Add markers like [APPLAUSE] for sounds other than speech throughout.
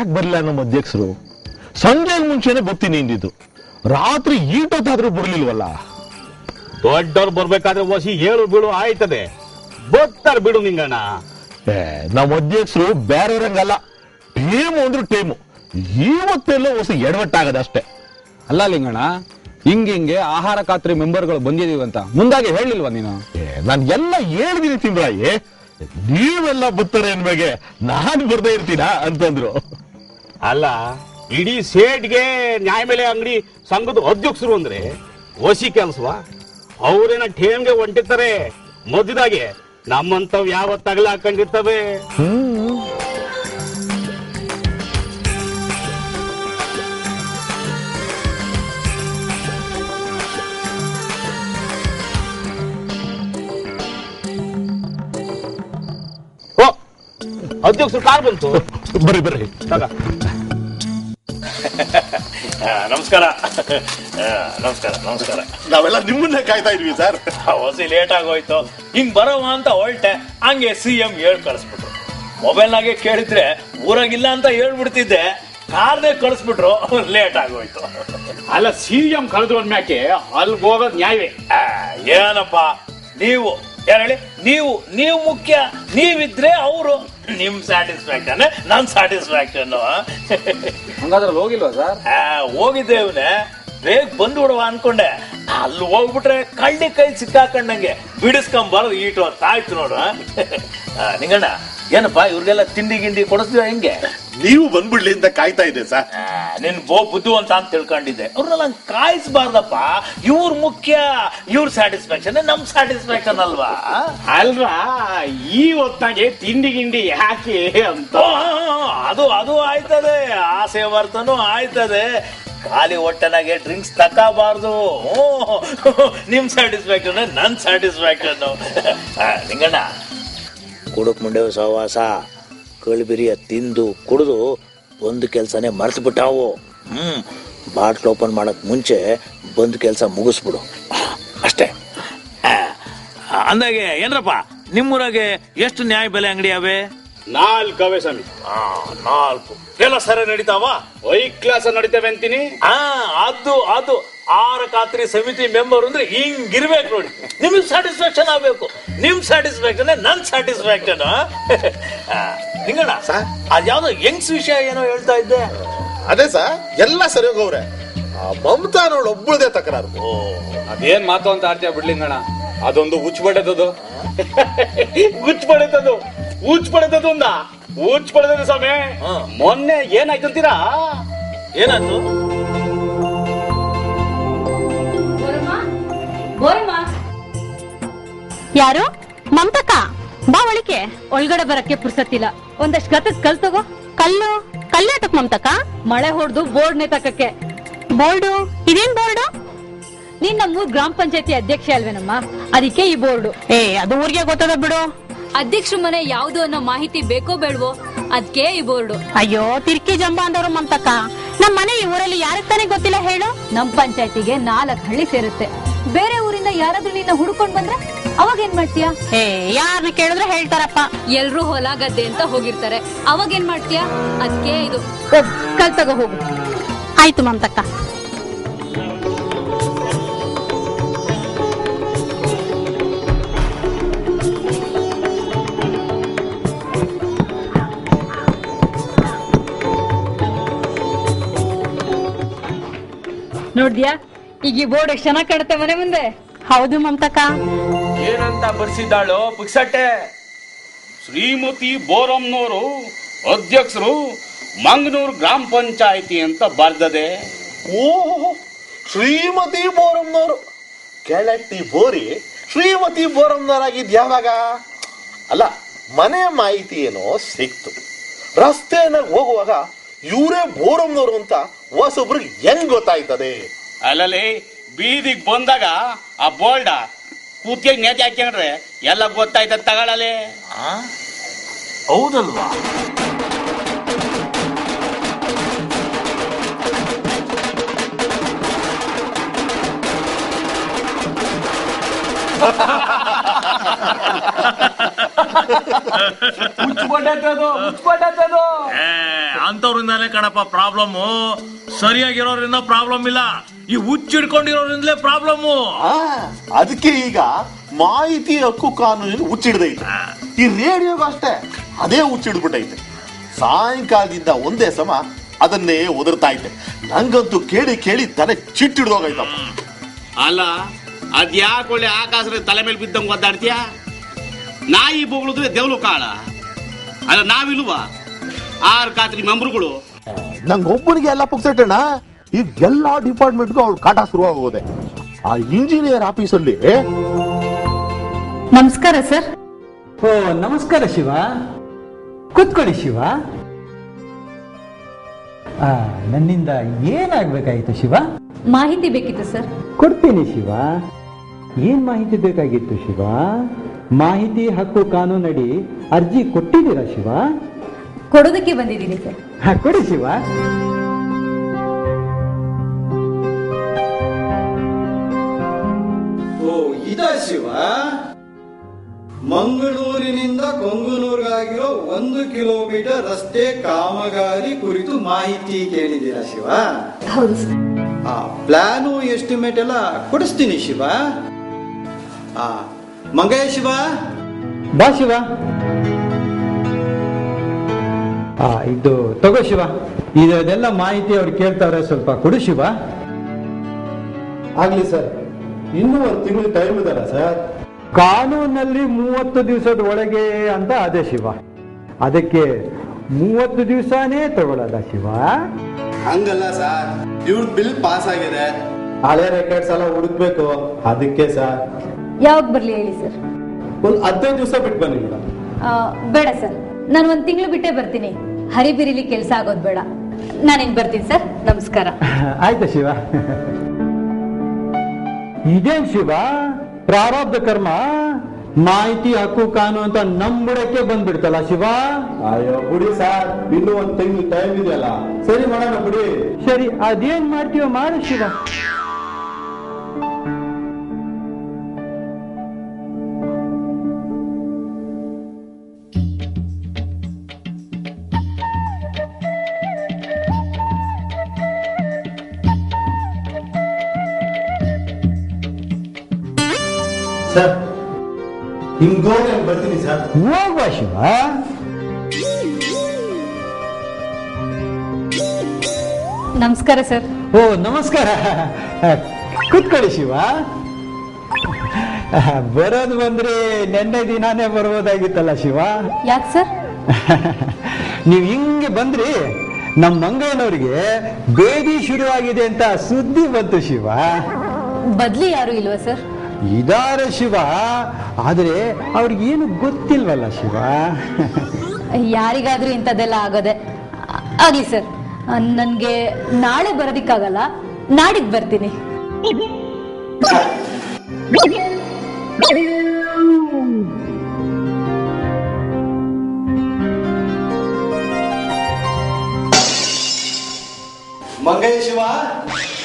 ಯಾಕೆ ಬರಲಿಲ್ಲ ನಮ್ಮ ಅಧ್ಯಕ್ಷರು? ಸಂಜೆ ಮುಂಚೆನೆ ಬರ್ತೀನಿ ಹಿಂದಿದ್ದು ರಾತ್ರಿ ಈಟೊತ್ತಾದ್ರೂ ಬರ್ಲಿಲ್ವಲ್ಲ? ದೊಡ್ಡವ್ರು ಬರ್ಬೇಕಾದ್ರೆ ವಸಿ ಏಳು ಬೀಳು ಆಯ್ತದೆ. ಬರ್ತಾರ ಬಿಡು ನಿಂಗಣ್ಣ. ಏ, ನಮ್ಮ ಅಧ್ಯಕ್ಷರು ಬೇರೆಯವ್ರಂಗಲ್ಲ. ಟೀಮ್ ಅಂದ್ರೆ ಟೀಮು. ಇವತ್ತೆಲ್ಲೋ ಹೊಸ ಎಡವಟ್ಟಾಗದ ಅಷ್ಟೇ. ಅಲ್ಲ ಲಿಂಗಣ್ಣ ಹಿಂಗೆ ಹಿಂಗೆ ಆಹಾರ ಖಾತ್ರಿ ಮೆಂಬರ್ಗಳು ಬಂದಿದೀವಿ ಅಂತ ಮುಂದಾಗಿ ಹೇಳಿಲ್ವಾ ನೀನು? ಏ, ನಾನ್ ಎಲ್ಲ ಹೇಳಿದೀನಿ ತಿಮ್ರಾಯಿ ನೀವೆಲ್ಲ ಬರ್ತಾರೆ ಅನ್ಬೇಗೆ ನಾನು ಬರ್ದೇ ಇರ್ತೀನಾ ಅಂತಂದ್ರು. ಅಲ್ಲ ಇಡೀ ಸೇಟ್ಗೆ ನ್ಯಾಯಬೆಲೆ ಅಂಗಡಿ ಸಂಘದ ಅಧ್ಯಕ್ಷರು ಅಂದ್ರೆ ಹೊಸಿ ಕೆಲಸವ? ಅವ್ರೇನ ಠೇಮ್ಗೆ ಹೊಂಟಿರ್ತಾರೆ. ಮಧ್ಯದಾಗೆ ನಮ್ಮಂತವ್ ಯಾವ ತಗಲ ಹಾಕೊಂಡಿರ್ತವೆ? ಓ ಅಧ್ಯಕ್ಷರು ಕಾರ್ ಬಂತು. ಬರ್ರಿ ಬರ್ರಿ. [LAUGHS] ನಮಸ್ಕಾರ. ಆ, ನಮಸ್ಕಾರ ನಮಸ್ಕಾರ. ನಾವೆಲ್ಲ ನಿಮ್ಮನ್ನೇ ಕಾಯ್ತಾ ಇದ್ವಿ ಸರ್. ಹೊಸಿ ಲೇಟ್ ಆಗೋಯ್ತು. ಹಿಂಗ್ ಬರೋವ ಅಂತ ಹೊರಟೆ. ಹಂಗೆ ಸಿ ಎಂ ಹೇಳ್ ಕಳಿಸ್ಬಿಟ್ರು. ಮೊಬೈಲ್ನಾಗೆ ಕೇಳಿದ್ರೆ ಊರಾಗಿಲ್ಲ ಅಂತ ಹೇಳ್ಬಿಡ್ತಿದ್ದೆ. ಕಾರ್ನೇ ಕಳಿಸ್ಬಿಟ್ರು. ಲೇಟ್ ಆಗೋಯ್ತು. ಅಲ್ಲ ಸಿ ಎಂ ಕಳೆದ್ರು ಅಂದ್ಮ್ಯಾಕೆ ಅಲ್ಗೆ ಹೋಗೋದು ನ್ಯಾಯವೇ? ಏನಪ್ಪ? ನೀವು ಯಾರು ಹೇಳಿ? ನೀವು ನೀವು ಮುಖ್ಯ. ನೀವಿದ್ರೆ ಅವರು. ನಿಮ್ ಸ್ಯಾಟಿಸ್ಫ್ಯಾಕ್ಷನ್ ನನ್ ಸ್ಯಾಟಿಸ್ಫ್ಯಾಕ್ಷನ್ ಹಂಗಾದ್ರೆ ಅಲ್ಲಿ ಹೋಗಿಲ್ವಾ ಸರ್? ಹೋಗಿದ್ದೇವನೆ ಬೇಗ ಬಂದ್ಬಿಡುವ ಅನ್ಕೊಂಡೆ. ಅಲ್ಲಿ ಹೋಗ್ಬಿಟ್ರೆ ಕಳ್ಳಿ ಕೈ ಸಿಕ್ಕಾಕೊಂಡಂಗೆ ಬಿಡಿಸ್ಕೊಂಡ್ ಬರೋದು ಈಟು ಅಂತ. ಆಯ್ತು ನೋಡು ನಿಂಗಣ್ಣ ಏನಪ್ಪ ಇವ್ರಿಗೆಲ್ಲ ತಿಂಡಿ ಗಿಂಡಿ ಕೊಡಿಸ್ತೀವ ಹೆಂಗೆ? ನೀವು ಬಂದ್ಬಿಡ್ಲಿ ಅಂತ ಕಾಯ್ತಾ ಇದೆ ಸರ್. ನಿನ್ ಬೋ ಬುದ್ಧು ಅಂತ ಅಂತ ತಿಳ್ಕೊಂಡಿದ್ದೆ. ಅವ್ರನ್ನ ನಂಗೆ ಕಾಯಿಸ್ಬಾರ್ದಪ್ಪ. ಇವ್ರ ಮುಖ್ಯ ಇವ್ರ ಸ್ಯಾಟಿಸ್ಫ್ಯಾಕ್ಷನ್ ನಮ್ ಸ್ಯಾಟಿಸ್ಫ್ಯಾಕ್ಷನ್ ಅಲ್ವಾ? ಅಲ್ರ ಈ ಹೊತ್ತಾಗೆ ತಿಂಡಿ ಗಿಂಡಿ ಯಾಕೆ ಅಂತ. ಅದು ಅದು ಆಯ್ತದೆ. ಆಸೆ ವರ್ತನೂ ಆಯ್ತದೆ. ಖಾಲಿ ಹೊಟ್ಟೆನಾಗೆ ಡ್ರಿಂಕ್ಸ್ ತಕ್ಕಬಾರ್ದು ನಿಮ್ ಸ್ಯಾಟಿಸ್ಫ್ಯಾಕ್ಷನ್ ನನ್ ಸ್ಯಾಟಿಸ್ಫ್ಯಾಕ್ಷನ್ ನಿಂಗಣ್ಣ ಕುಡುಕ್ ಮುಂಡೆ ಸಹವಾಸ. ಕಳ್ಬಿರಿಯ ತಿಂದು ಕುಡಿದು ಒಂದು ಕೆಲಸನೇ ಮರೆತು ಬಿಟ್ಟಾವು ಹ್ಮ್, ಬಾಟ್ಲ್ ಓಪನ್ ಮಾಡಕ್ ಮುಂಚೆ ಬಂದು ಕೆಲಸ ಮುಗಿಸ್ಬಿಡು. ಅಷ್ಟೇ. ಅಂದಾಗೆ ಏನ್ರಪ್ಪ, ನಿಮ್ಮೂರಾಗೆ ಎಷ್ಟು ನ್ಯಾಯ ಬೆಲೆ ಅಂಗಡಿ ಅವೆ? ನಾಲ್ಕವೇ ಸ್ವಾಮಿ ಆ, ನಾಲ್ಕು. ಎಲ್ಲ ಸರಿ ನಡೀತಾವ? ವೈ ಕ್ಲಾಸ್ ನಡೀತೇವೆ ಅಂತೀನಿ. ಆ ಅದು ಅದು. ಆರ ಖಾತ್ರಿ ಸಮಿತಿ ಮೆಂಬರ್ ಅಂದ್ರೆ ಹಿಂಗಿರ್ಬೇಕು ನೋಡಿ. ನಿಮ್ಮ ಸ್ಯಾಟಿಸ್ಫ್ಯಾಕ್ಷನ್ ಆಗ್ಬೇಕು. ನಿಮ್ ಸ್ಯಾಟಿಸ್ಫ್ಯಾಕ್ಷನ್ ನನ್ ಸ್ಯಾಟಿಸ್ಫ್ಯಾಕ್ಷನ್ ನಿಂಗಣ್ಣ ಸರ್? ಅದ್ಯಾವ್ದೋ ಯಂಗ್ಸ್ ವಿಷಯ ಏನೋ ಹೇಳ್ತಾ ಇದ್ದೆ. ಅದೇ ಸರ್ ಎಲ್ಲ ಸರಿ ಹೋಗವ್ರೆ. ಮಮತಾ ನೋಡ್ ಒಬ್ಬಳದೇ ತಕರಾರು. ಅದೇನ್ ಮಾತು ಅಂತ ಆರ್ತಿಯ ಬಿಡ್ಲಿಂಗಣ ಅದೊಂದು ಹುಚ್ಚು ಬಡದದು ಹುಚ್ಚು ಪಡೆದದು ಹುಚ್ಚ ಪಡೆದದ್ದು ಅಂದ ಊಚ್ ಪಡೆದದ್ದು ಸ್ವಾಮಿ. ಹಾ. ಮೊನ್ನೆ ಏನಾಯ್ತಂತೀರಾ ಏನಾಯ್ತು? ಯಾರು? ಮಮತಕ್ಕ ಬಾ ಒಳಿಕೆ ಒಳಗಡೆ ಬರಕ್ಕೆ ಪುರ್ಸತ್ತಿಲ್ಲ ಒಂದಷ್ಟು ಗತಕ್ ಕಲ್ ತಗೋ. ಕಲ್ಲು? ಕಲ್ಲು ತಕ್ ಮಮತಕ್ಕ ಮಳೆ ಹೊಡೆದು ಬೋರ್ಡ್ ನೇತಕಕ್ಕೆ. ಬೋರ್ಡು? ಇದೇನ್ ಬೋರ್ಡು? ನೀನ್ ನಮ್ಮೂರ್ ಗ್ರಾಮ ಪಂಚಾಯತಿ ಅಧ್ಯಕ್ಷ ಅಲ್ವೇನಮ್ಮ? ಅದಕ್ಕೆ ಈ ಬೋರ್ಡು. ಏ ಅದು ಊರಿಗೆ ಗೊತ್ತದ ಬಿಡು. ಅಧ್ಯಕ್ಷರ ಮನೆ ಯಾವ್ದು ಅನ್ನೋ ಮಾಹಿತಿ ಬೇಕೋ ಬೇಡವೋ ಅದಕ್ಕೆ ಈ ಬೋರ್ಡು. ಅಯ್ಯೋ ತಿರ್ಕಿ ಜಂಬ ಅಂದವರು ಮಮತಕ್ಕ ನಮ್ ಮನೆ ಈ ಊರಲ್ಲಿ ಯಾರಕ್ಕೆ ತಾನೇ ಗೊತ್ತಿಲ್ಲ ಹೇಳು? ನಮ್ ಪಂಚಾಯತಿಗೆ ನಾಲ್ಕ್ ಹಳ್ಳಿ ಸೇರುತ್ತೆ. ಬೇರೆ ಊರಿಂದ ಯಾರಾದ್ರೂ ನಿನ್ನ ಹುಡ್ಕೊಂಡ್ ಬಂದ್ರೆ ಅವಾಗ ಏನ್ ಮಾಡ್ತೀಯಾ? ಹೇ ಯಾರನ್ನ ಕೇಳಿದ್ರೆ ಹೇಳ್ತಾರಪ್ಪ. ಎಲ್ರು ಹೊಲ ಗದ್ದೆ ಅಂತ ಹೋಗಿರ್ತಾರೆ. ಅವಾಗ ಏನ್ ಮಾಡ್ತೀಯಾ? ಅದ್ಕೆ ಇದು. ಕಲ್ ತಗೋ ಹೋಗು. ಆಯ್ತು ಮಮತಕ್ಕ ನೋಡ್ದ್ಯಾ? ಈಗ ಈ ಬೋರ್ಡ್ ಎಷ್ಟು ಚೆನ್ನಾಗಿ ಕಾಣುತ್ತೆ ಮನೆ ಮುಂದೆ. ಹೌದು ಮಮತಕ. ಏನಂತ ಬರ್ಸಿದ್ದಾಳು ಪುಕ್ಸಟ್ಟೆ? ಶ್ರೀಮತಿ ಬೋರಮ್ನವರು ಅಧ್ಯಕ್ಷರು ಮಂಗನೂರು ಗ್ರಾಮ ಪಂಚಾಯಿತಿ ಅಂತ ಬರ್ದದೆ. ಓ ಶ್ರೀಮತಿ ಬೋರಮ್ನವರು ಕೆಳಟ್ಟಿ ಬೋರಿ ಶ್ರೀಮತಿ ಬೋರಮ್ನವರಾಗಿದ್ ಯಾವಾಗ ಅಲ್ಲ ಮನೆ ಮಾಹಿತಿ ಏನೋ ಸಿಕ್ತು. ರಸ್ತೆಯನ್ನ ಹೋಗುವಾಗ ಇವರೇ ಬೋರಮ್ನವರು ಅಂತ ಹೊಸೊಬ್ರಿಗೆ ಹೆಂಗ್ ಗೊತ್ತಾಯ್ತದೆ? ಅಲ್ಲಲ್ಲಿ ಬೀದಿಗೆ ಬಂದಾಗ ಆ ಬೋಲ್ಡ ಕೂತಿಯಾಗ ನೇತಿ ಹಾಕ್ಯಂಡ್ರೆ ಎಲ್ಲ ಗೊತ್ತಾಯ್ತದ ಹೌದಲ್ವಾ ಆ? ha ಏ, [LAUGHS] ಅಂಥವ್ರಿಂದಾನೇ ಕಣಪ್ಪ ಪ್ರಾಬ್ಲಮ್ ಸರಿಯಾಗಿರೋದ್ರಿಂದ ಪ್ರಾಬ್ಲಮ್ ಇಲ್ಲ. ಈ ಹುಚ್ಚಿಡ್ಕೊಂಡಿರೋದ್ರಿಂದಲೇ ಪ್ರಾಬ್ಲಮ್ಮು. ಆ, ಅದಕ್ಕೆ ಈಗ ಮಾಹಿತಿ ಹಕ್ಕು ಕಾನೂನಿನ ಹುಚ್ಚಿಡ್ದೈತೆ ಈ ರೇಡಿಯೋಗೂ ಅಷ್ಟೇ ಅದೇ ಹುಚ್ಚಿಡ್ಬಿಟ್ಟೈತೆ. ಸಾಯಂಕಾಲದಿಂದ ಒಂದೇ ಸಮ ಅದನ್ನೇ ಒದರ್ತಾ ಐತೆ ನಂಗಂತೂ ಕೇಳಿ ಕೇಳಿ ತಲೆ ಚಿಟ್ಟಿಡ್ದೋಗೈತಪ್ಪ. ಅಲ್ಲ ಅದ್ಯಾಕೆ ಒಳ್ಳೆ ಆಕಾಶದ ತಲೆ ಮೇಲೆ ಬಿದ್ದಂಗೆ ಒದ್ದಾಡ್ತೀಯ? ನಾಯಿ ಬೊಗಳಿದ್ರೆ ದೇವ್ಲು ಕಾಳ. ಅಲ್ಲ ನಾವಿಲ್ವಾ? ಆರ್ ಖಾತ್ರಿ ಮೆಂಬರ್ಗಳು. ನಂಗೊಬ್ಬನಿಗೆ ಎಲ್ಲ ಪುಕ್ಸಟ್ಟಣ ಈಗ ಎಲ್ಲ ಡಿಪಾರ್ಟ್ಮೆಂಟ್ಗೂ ಅವ್ಳು ಕಾಟ ಶುರುವಾಗೋದೆ. ಆ ಇಂಜಿನಿಯರ್ ಆಫೀಸಲ್ಲಿ ನಮಸ್ಕಾರ ಸರ್. ಓ ನಮಸ್ಕಾರ ಶಿವ. ಕೂತ್ಕೊಳ್ಳಿ ಶಿವ. ಆ, ನನ್ನಿಂದ ಏನಾಗ್ಬೇಕಾಗಿತ್ತು ಶಿವ? ಮಾಹಿತಿ ಬೇಕಿತ್ತು ಸರ್. ಕೊಡ್ತೀನಿ ಶಿವ. ಏನ್ ಮಾಹಿತಿ ಬೇಕಾಗಿತ್ತು ಶಿವ? ಮಾಹಿತಿ ಹಕ್ಕು ಕಾನೂನಡಿ ಅರ್ಜಿ ಕೊಟ್ಟಿದ್ದೀರಾ ಶಿವ? ಕೊಡೋದಕ್ಕೆ ಬಂದಿದ್ದೀನಿ ಸರ್. ಹಾ, ಕೊಡಿ ಶಿವ. ಓ ಇದ ಶಿವ? ಮಂಗಳೂರಿನಿಂದ ಕೊಂಗನೂರ್ಗಾಗಿರೋ ಒಂದು ಕಿಲೋಮೀಟರ್ ರಸ್ತೆ ಕಾಮಗಾರಿ ಕುರಿತು ಮಾಹಿತಿ ಕೇಳಿದ್ದೀರಾ ಶಿವ? ಹೌದು ಸರ್. ಆ ಪ್ಲಾನು ಎಸ್ಟಿಮೇಟ್ ಎಲ್ಲ ಕೊಡಿಸ್ತೀನಿ ಶಿವ. ಆ ಮಂಗಯ್ಯ ಶಿವ ಬಾ ಶಿವ. ಆ ಇದು ತಗೋ ಶಿವ. ಇದೆಲ್ಲ ಮಾಹಿತಿ ಅವ್ರು ಕೇಳ್ತಾವ್ರೆ ಸ್ವಲ್ಪ ಕೊಡು ಶಿವ. ಆಗ್ಲಿ ಸರ್. ಇನ್ನೂ ಒಂದು ತಿಂಗಳು ಟೈಮ್ ಇದಲ್ಲ ಸರ್. ಕಾನೂನಲ್ಲಿ ಮೂವತ್ತು ದಿವಸದ ಒಳಗೆ ಅಂತ ಅದೇ ಶಿವ. ಅದಕ್ಕೆ ಮೂವತ್ತು ದಿವಸನೇ ತಗೊಳ್ಳೋದ ಶಿವ. ಹಂಗಲ್ಲ ಸರ್. ಇವ್ರ ಬಿಲ್ ಪಾಸ್ ಆಗಿದೆ. ಹಳೆ ರೆಕಾರ್ಡ್ಸ್ ಎಲ್ಲ ಹುಡುಕ್ಬೇಕು. ಅದಕ್ಕೆ ಸರ್. ಯಾವಾಗ ಬರ್ಲಿ ಹೇಳಿ ಸರ್? ಒಂದು ಹದಿನೈದು ದಿವಸ ಬಿಟ್ಟು ಬನ್ನಿ ಮೇಡಮ್. ಬೇಡ ಸರ್. ನಾನು ಒಂದ್ ತಿಂಗಳು ಬಿಟ್ಟೇ ಬರ್ತೀನಿ. ಹರಿಬಿರಿಲಿ ಕೆಲಸ ಆಗೋದು ಬೇಡ. ನಾನಿನ್ ಬರ್ತೀನಿ ಸರ್? ನಮಸ್ಕಾರ. [LAUGHS] ಆಯ್ತಾ ಶಿವ. ಇದೇನ್ ಶಿವ? ಪ್ರಾರಬ್ಧ ಕರ್ಮ? ಮಾಹಿತಿ ಹಕ್ಕು ಕಾನು ಅಂತ ನಂಬುಡಕ್ಕೆ ಬಂದ್ಬಿಡ್ತಲ್ಲ ಶಿವ? ಅಯ್ಯೋ ಬಿಡಿ ಸರ್. ಇನ್ನೂ ಒಂದ್ ತಿಂಗಳು ಟೈಮ್ ಇದೆಯಲ್ಲ. ಸರಿ ಮಾಡೋಣ ಬಿಡಿ. ಸರಿ ಅದೇನ್ ಮಾಡ್ತೀವ ಮಾಡು ಶಿವ. ಸರ್ ಹಿಂಗೋಗಿ ಬರ್ತೀನಿ ಸರ್. ಹೋಗುವ ಶಿವ. ನಮಸ್ಕಾರ ಸರ್. ಓ ನಮಸ್ಕಾರ. ಕುತ್ಕೊಳ್ಳಿ ಶಿವ. ಬರೋದು ಬಂದ್ರೆ ನೆನ್ನೆ ದಿನಾನೇ ಬರ್ಬೋದಾಗಿತ್ತಲ್ಲ ಶಿವ. ಯಾಕೆ ಸರ್? ನೀವು ಹಿಂಗೆ ಬಂದ್ರಿ ನಮ್ಮ ಮಂಗಯ್ಯನವ್ರಿಗೆ ಬೇದಿ ಶುರುವಾಗಿದೆ ಅಂತ ಸುದ್ದಿ ಬಂತು ಶಿವ. ಬದ್ಲಿ ಯಾರು ಇಲ್ವಾ ಸರ್? ಇದಾರೆ ಶಿವ ಆದರೆ ಅವ್ರಿಗೇನು ಗೊತ್ತಿಲ್ವಲ್ಲ ಶಿವ? ಯಾರಿಗಾದ್ರೂ ಇಂಥದ್ದೆಲ್ಲ ಆಗೋದೆ? ಆಗ್ಲಿ ಸರ್ ನನ್ಗೆ ನಾಳೆ ಬರೋದಿಕ್ಕಾಗಲ್ಲ ನಾಡಿದ್ ಬರ್ತೀನಿ. ಮಂಗಯ್ಯ ಶಿವ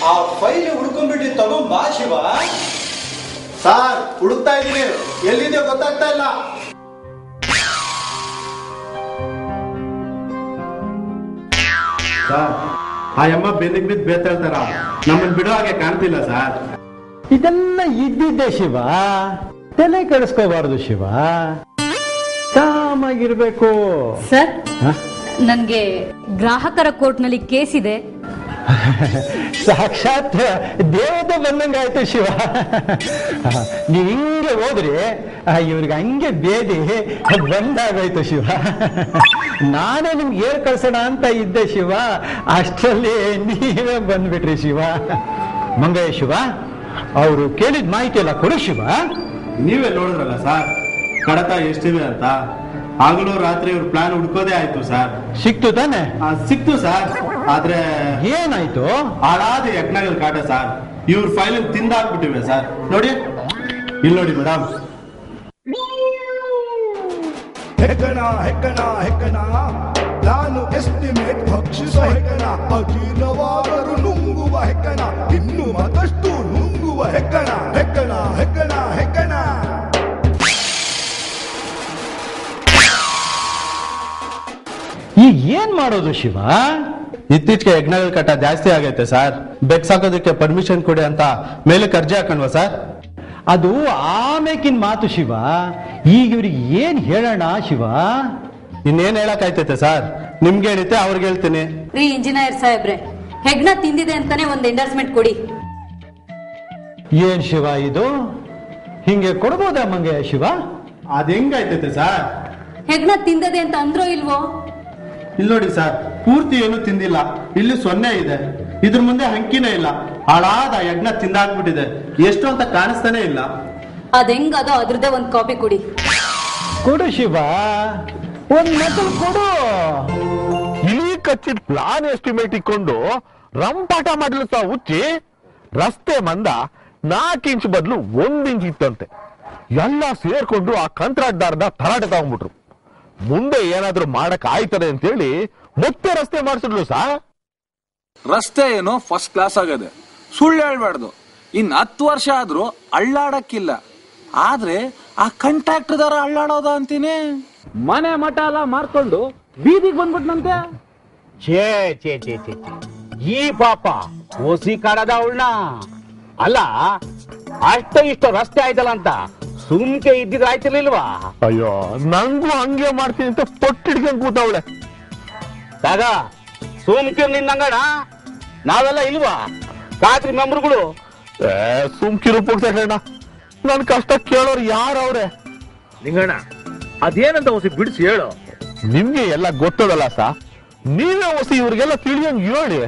ಆ ಫೈಲ್ ಹುಡ್ಕೊಂಡ್ಬಿಟ್ಟು ತಗೊಂಬಾ ಬಾ ಶಿವ. ಸರ್ ಹುಡುಕ್ತಾ ಇದ್ದೀನಿ. ಎಲ್ಲಿದೆ ಗೊತ್ತಾಗ್ತಾ ಇಲ್ಲ. ಸರ್ ಆ ಅಮ್ಮ ಬೆನ್ನಿಗೆ ಬಿದ್ದು ಬೇತಾಳ್ತಾರ ನಮ್ಮನ್ನ ಬಿಡೋ ಹಾಗೆ ಕಾಣ್ತಿಲ್ಲ ಸರ್. ಇದೆಲ್ಲ ಇದ್ದಿದ್ದೆ ಶಿವ. ತಲೆ ಕೆಡಿಸ್ಕೋಬಾರ್ದು ಶಿವ. ಕಾಮಾಗಿರ್ಬೇಕು. ಸರ್ ಹ? ನನ್ಗೆ ಗ್ರಾಹಕರ ಕೋರ್ಟ್ನಲ್ಲಿ ಕೇಸ್ ಇದೆ. [LAUGHS] ಸಾಕ್ಷಾತ್ ದೇವತೆ ಬಂದಂಗಾಯ್ತು ಶಿವ. ನೀವು ಹಿಂಗೆ ಹೋದ್ರಿ ಇವ್ರಿಗೆ ಹಂಗೆ ಬೇದಿ ಬಂದಾಗೋಯ್ತು ಶಿವ. ನಾನೇ ನಿಮ್ಗೆ ಏರ್ ಕಳ್ಸೋಣ ಅಂತ ಇದ್ದೆ ಶಿವ. ಅಷ್ಟರಲ್ಲಿ ನೀವೇ ಬಂದ್ಬಿಟ್ರಿ ಶಿವ. ಮಂಗಯ್ಯ ಶಿವ, ಅವರು ಕೇಳಿದ ಮಾಹಿತಿ ಎಲ್ಲ ಕೊಡು ಶಿವ. ನೀವೇ ನೋಡಿದ್ರಲ್ಲ ಸರ್, ಕಡತ ಎಷ್ಟಿದೆ ಅಂತ? ಹಗಲು ರಾತ್ರಿ ಇವ್ರ ಪ್ಲಾನ್ ಹುಡ್ಕೋದೇ ಆಯ್ತು ಸರ್ ಸಿಕ್ತು ತಾನೆ? ಆ, ಸಿಕ್ತು ಸರ್ ಆದ್ರೆ ಏನಾಯ್ತು? ಹಾಳಾದ ಯಜ್ಞಗಳ ಕಾಟ ಸರ್ ಇವ್ರ ಫೈಲ್ ತಿಂದಾಕ್ಬಿಟ್ಟಿವೆ ಸರ್ ನೋಡಿ. ಇಲ್ಲಿ ನೋಡಿ ಮೇಡಮ್ ಹೆಕ್ಕಣ ಹೆಕ್ಕಣ ಹೆಕ್ಕಣ ನಾನು ಎಸ್ಟಿಮೇಟ್ ಭಕ್ಷಿಸೋ ಹೆಕ್ಕಣ ಅಜೀರ್ಣವಾದರೂ ನುಂಗುವ ಹೆಕ್ಕಣ ಇನ್ನು ಮತ್ತಷ್ಟು ನುಂಗುವ ಹೆಕ್ಕಣ ಹೆಕ್ಕಣ ಹೆಕ್ಕಣ ಹೆಕ್ಕಣ ಈಗ ಏನ್ ಮಾಡೋದು ಶಿವ? ಇತ್ತೀಚೆಗೆ ಯಜ್ಞಗಳ ಕಟ್ಟ ಜಾಸ್ತಿ ಆಗೈತೆ ಸರ್. ಬೆಕ್ಸ್ ಹಾಕೋದಕ್ಕೆ ಪರ್ಮಿಷನ್ ಕೊಡಿ ಅಂತ ಮೇಲೆ ಅರ್ಜಿ ಹಾಕಣ್ವಾ ಸರ್. ಅದು ಆಮೇಕಿನ ಮಾತು ಶಿವ. ಈಗ ಇವ್ರಿಗೆ ಏನ್ ಹೇಳೋಣ ಶಿವ? ಇನ್ನೇನ್ ಹೇಳಕ್ ಆಯ್ತೈತೆ ಸರ್. ನಿಮ್ಗೆ ಹೇಳಿತೆ ಅವ್ರಿಗೆ ಹೇಳ್ತೀನಿ. ರೀ ಇಂಜಿನಿಯರ್ ಸಾಹೇಬ್ರೆ ಹೆಗ್ನ ತಿಂದಿದೆ ಅಂತಾನೆ ಒಂದು ಎಂಡರ್ಸ್ಮೆಂಟ್ ಕೊಡಿ. ಏನ್ ಶಿವ ಇದು? ಹಿಂಗೆ ಕೊಡ್ಬೋದಾ ಮಂಗೆ ಶಿವ? ಅದ್ ಹೆಂಗಾಯ್ತೈತೆ ಸರ್? ಹೆಗ್ನ ತಿಂದದೆ ಅಂತ ಅಂದ್ರೋ ಇಲ್ವೋ? ಇಲ್ಲಿ ನೋಡಿ ಸರ್ ಪೂರ್ತಿ ಏನು ತಿಂದಿಲ್ಲ. ಇಲ್ಲಿ ಸೊನ್ನೆ ಇದೆ. ಇದ್ರ ಮುಂದೆ ಹಂಕಿನೇ ಇಲ್ಲ. ಹಾಳಾದ ಯಜ್ಞ ತಿಂದಾಕ್ಬಿಟ್ಟಿದೆ ಎಷ್ಟು ಅಂತ ಕಾಣಿಸ್ತಾನೆ ಇಲ್ಲ. ಅದ್ ಅದ್ರದೇ ಅದ್ರದ್ದೇ ಒಂದ್ ಕಾಪಿ ಕೊಡಿ. ಕೊಡು ಶಿವ. ಒಂದ್ ಮೆಟಲ್ ಕೊಡು. ಇಲಿ ಕಚ್ಚಿದ ಪ್ಲಾನ್ ಎಸ್ಟಿಮೇಟ್ ಇಕ್ಕೊಂಡು ರಂಪಾಟ ಮಾಡಲು ಸಹ ಉಚ್ಚಿ ರಸ್ತೆ ಮಂದ ನಾಲ್ಕು ಇಂಚ್ ಬದಲು ಒಂದ್ ಇಂಚ್ ಇತ್ತಂತೆ. ಎಲ್ಲ ಸೇರ್ಕೊಂಡು ಆ ಕಂತ್ರಾಟ್ದಾರನ ತರಾಟೆ ತಗೊಂಡ್ಬಿಟ್ರು. ಮುಂದೆ ಏನಾದ್ರೂ ಮಾಡಕ್ ಆಯ್ತದೆ ಅಂತೇಳಿ ಮತ್ತೆ ರಸ್ತೆ ಮಾಡಿಸಿದ್ಲು ಸಾ? ರಸ್ತೆ ಏನೋ ಫಸ್ಟ್ ಕ್ಲಾಸ್ ಆಗದೆ. ಸುಳ್ಳು ಹೇಳ್ಬಾರ್ದು. ಇನ್ ಹತ್ತು ವರ್ಷ ಆದ್ರೂ ಅಳ್ಳಾಡಕ್ಕಿಲ್ಲ. ಆದ್ರೆ ಆ ಕಂಟ್ರಾಕ್ಟರ್ ದಾರ ಅಳ್ಳಾಡೋದ ಅಂತೀನಿ. ಮನೆ ಮಠ ಎಲ್ಲ ಮಾರ್ಕೊಂಡು ಬೀದಿಗೆ ಬಂದ್ಬಿಟ್ನಂತೆ. ಛೇ ಛೇ ಛೇ ಛೇ ಛೇ. ಈ ಪಾಪ ಓಸಿ ಕಾಡದ ಅವಳನ್ನ. ಅಲ್ಲ ಅಷ್ಟ ಇಷ್ಟ ರಸ್ತೆ ಆಯ್ತಲ್ಲ ಅಂತ ಸುಮ್ಕೆ ಇದ್ದಿದ್ ಆಯ್ತಿರ್ಲಿಲ್ವಾ? ಅಯ್ಯೋ ನಂಗೂ ಹಂಗೆ ಮಾಡ್ತೀನಿ ಅಂತ ಪೊಟ್ಟಿಡ್ಕೊಂಡ್ ಕೂತವಳೆ. ಆಗ ಸುಮ್ಕೆ ನಿನ್ನಂಗಣ ನಾವೆಲ್ಲ ಇಲ್ವಾ? ಖಾತ್ರಿ ಮೆಂಬರ್ಗಳು? ಏ ಸುಮ್ಕಿರು ಪುಡ್ಸಣ್ಣ ನನ್ ಕಷ್ಟ ಕೇಳೋರು ಯಾರವ್ರೆ ನಿಂಗಣ ಅದೇನಂತ ಹೊಸಿ ಬಿಡಿಸಿ ಹೇಳು. ನಿಮ್ಗೆ ಎಲ್ಲ ಗೊತ್ತದಲ್ಲ ಸ? ನೀವೇ ಹೊಸಿ ಇವ್ರಿಗೆಲ್ಲ ತಿಳಿಯಂಗ್ ಹೇಳಿ.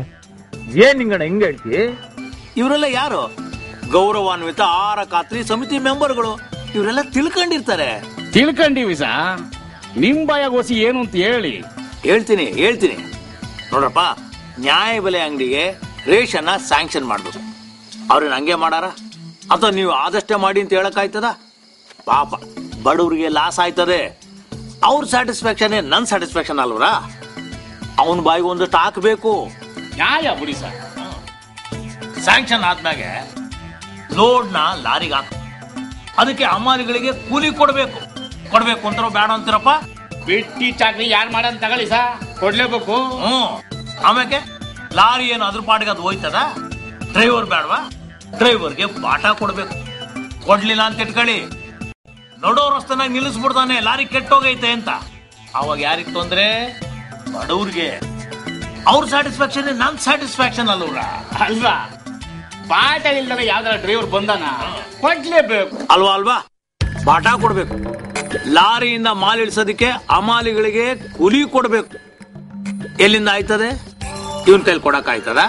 ಏನ್ ನಿಂಗಣ್ಣ ಹಿಂಗ್ ಹೇಳ್ತಿ? ಇವರೆಲ್ಲ ಯಾರು? ಗೌರವಾನ್ವಿತ ಆಹಾರ ಖಾತ್ರಿ ಸಮಿತಿ ಮೆಂಬರ್ಗಳು. ಇವರೆಲ್ಲ ತಿಳ್ಕೊಂಡಿರ್ತಾರೆ. ತಿಳ್ಕೊಂಡಿವಿ ಸಾ ನಿಮ್ ಬಾಯಾಗೋಸಿ ಏನು ಅಂತ ಹೇಳಿ. ಹೇಳ್ತೀನಿ ಹೇಳ್ತೀನಿ. ನೋಡ್ರಪ್ಪ ನ್ಯಾಯಬೆಲೆ ಅಂಗಡಿಗೆ ರೇಷನ್ನ ಸ್ಯಾಂಕ್ಷನ್ ಮಾಡ್ಬೇಕು. ಅವ್ರನ್ನ ಹಂಗೆ ಮಾಡಾರ? ಅಥವಾ ನೀವು ಆದಷ್ಟೇ ಮಾಡಿ ಅಂತ ಹೇಳಕ್ಕಾಯ್ತದ? ಪಾಪ ಬಡವ್ರಿಗೆ ಲಾಸ್ ಆಯ್ತದೆ. ಅವ್ರ ಸ್ಯಾಟಿಸ್ಫ್ಯಾಕ್ಷನ್ ನನ್ ಸ್ಯಾಟಿಸ್ಫ್ಯಾಕ್ಷನ್ ಅಲ್ವರಾ? ಅವನ ಬಾಯಿಗೆ ಒಂದಷ್ಟು ಹಾಕಬೇಕು. ನ್ಯಾಯ ಬಿಡಿ ಸರ್. ಸ್ಯಾಂಕ್ಷನ್ ಆದ್ಮ್ಯಾಗೆ ಲೋಡ್ನ ಲಾರಿಗೆ ಹಾಕ ಅದಕ್ಕೆ ಅಮ್ಮಾರಿಗಳಿಗೆ ಕೂಲಿ ಕೊಡಬೇಕು. ಕೊಡ್ಬೇಕು ಅಂತಾರೋ ಬೇಡ ಅಂತೀರಪ್ಪ? ಬಿಟ್ಟಿ ಚಾಕ್ರಿ ಯಾರು ಮಾಡಂತ ತಗೊಳ್ಳಿ ಸಾ. ಕೊಡ್ಲೇಬೇಕು. ಹ್ಞೂ. ಆಮ್ಯಾಕೆ? ಲಾರಿ ಏನು ಅದ್ರ ಪಾಡಿಗೆ ಅದು ಹೋಯ್ತದ? ಡ್ರೈವರ್ ಬೇಡವಾ? ಡ್ರೈವರ್ಗೆ ಪಾಠ ಕೊಡಬೇಕು. ಕೊಡ್ಲಿಲ್ಲ ಅಂತ ಇಟ್ಕೊಳ್ಳಿ. ನೋಡೋ ರಸ್ತೆನಾಗ ನಿಲ್ಲಿಸ್ಬಿಡ್ತಾನೆ. ಲಾರಿ ಕೆಟ್ಟೋಗೈತೆ ಅಂತ. ಅವಾಗ ಯಾರಿಗೆ ತೊಂದ್ರೆ? ಬಡವ್ರಿಗೆ. ಅವ್ರ ಸ್ಯಾಟಿಸ್ಫ್ಯಾಕ್ಷನ್ ನನ್ ಸ್ಯಾಟಿಸ್ಫ್ಯಾಕ್ಷನ್ ಅಲ್ಲ ಅಲ್ವಾ? ಪಾಠ ಇಲ್ದಾಗ ಯಾವ್ದಾರ ಡ್ರೈವರ್ ಬಂದಾನ, ಕೊಡ್ಲೇಬೇಕು. ಅಲ್ವಾ ಅಲ್ವಾ? ಪಾಠ ಕೊಡ್ಬೇಕು. ಲಾರಿಯಿಂದ ಮಾಲ್ ಇಳಿಸೋದಕ್ಕೆ ಅಮಾಲಿಗಳಿಗೆ ಕೂಲಿ ಕೊಡ್ಬೇಕು. ಎಲ್ಲಿಂದ ಆಯ್ತದೆ? ಇವನ್ ಕೈಲಿ ಕೊಡಕ್ ಆಯ್ತದ?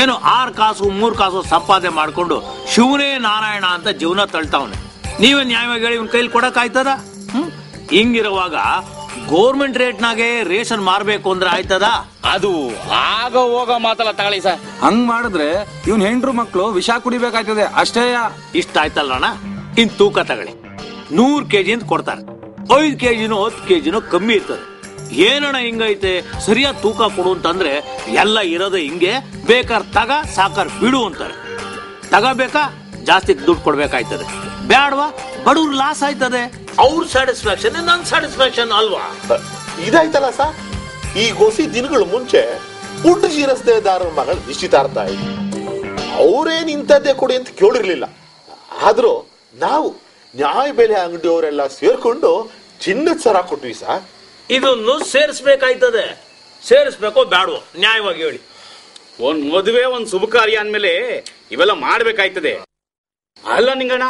ಏನು ಆರ್ ಕಾಸು, ಮೂರ್ ಕಾಸು ಸಂಪಾದನೆ ಮಾಡ್ಕೊಂಡು ಶಿವನೇ ನಾರಾಯಣ ಅಂತ ಜೀವನ ತಳ್ತಾವನೆ. ನೀವೇ ನ್ಯಾಯವಾಗಿ ಹೇಳಿ ಇವನ್ ಕೈಲಿ ಕೊಡಕ್ ಆಯ್ತದ? ಹಿಂಗಿರುವಾಗ ಗೋರ್ಮೆಂಟ್ ರೇಟ್ನಾಗೆ ರೇಷನ್ ಮಾರ್ಬೇಕು ಅಂದ್ರೆ ಆಯ್ತದ? ಅದು ಆಗ ಹೋಗೋ ಮಾತಲ್ಲ ತಗೊಳ್ಳಿ ಸರ್. ಹಂಗ್ ಮಾಡಿದ್ರೆ ಇವ್ನ್ ಹೆಂಡ್ರು ಮಕ್ಕಳು ವಿಷ ಕುಡಿಬೇಕಾಯ್ತದೆ. ಅಷ್ಟೇ ಇಷ್ಟ ಆಯ್ತಲ್ಲಣ್ಣ ಇನ್ ತೂಕ ತಗೊಳ್ಳಿ. ನೂರ್ ಕೆಜಿ ಅಂತ ಕೊಡ್ತಾರೆ. ಐದ್ ಕೆಜಿನೂ ಹತ್ತು ಕೆಜಿನೂ ಕಮ್ಮಿ ಇರ್ತದೆ. ಏನಣ್ಣ ಹಿಂಗೈತೆ? ಸರಿಯಾದ ತೂಕ ಕೊಡು ಅಂತಂದ್ರೆ ಎಲ್ಲ ಇರೋದೇ ಹಿಂಗೆ. ಬೇಕಾರ್ ತಗ ಸಾಕಾರ್ ಬಿಡು ಅಂತಾರೆ. ತಗಬೇಕಾ? ಜಾಸ್ತಿ ದುಡ್ಡು ಕೊಡ್ಬೇಕಾಯ್ತದೆ. ಬ್ಯಾಡ್ವಾ? ಬಡವ್ರು ಲಾಸ್ ಆಯ್ತದೆ. ಅವ್ರ ಸ್ಯಾಟಿಸ್ಫ್ಯಾಕ್ಷನ್ ನನ್ ಸ್ಯಾಟಿಸ್ಫ್ಯಾಕ್ಷನ್ ಅಲ್ವಾ? ಇದಾಯ್ತಲ್ಲ ಸರ್ ಈ ಗೋಸಿ ದಿನಗಳ ಮುಂಚೆ ಪುಟ್ಟ ಶಿರಸ್ತೆದಾರರ ಮಗಳ ನಿಶ್ಚಿತಾರ್ಥ ಆಯ್ತು. ಅವ್ರೇನ್ ಇಂಥದ್ದೇ ಕೊಡಿ ಅಂತ ಕೇಳಿರ್ಲಿಲ್ಲ. ಆದ್ರೂ ನಾವು ನ್ಯಾಯ ಬೆಲೆ ಅಂಗಡಿಯವರೆಲ್ಲ ಸೇರ್ಕೊಂಡು ಚಿನ್ನದ ಸರ ಕೊಟ್ವಿ ಸಾ? ಇದನ್ನು ಸೇರಿಸ್ಬೇಕಾಯ್ತದೆ. ಸೇರಿಸ್ಬೇಕೋ ಬೇಡವೋ ನ್ಯಾಯವಾಗಿ ಹೇಳಿ. ಒಂದ್ ಮದುವೆ ಒಂದ್ ಶುಭ ಕಾರ್ಯ ಅಂದ್ಮೇಲೆ ಇವೆಲ್ಲ ಮಾಡ್ಬೇಕಾಯ್ತದೆ. ಅಲ್ಲ ನಿಂಗಣ್ಣ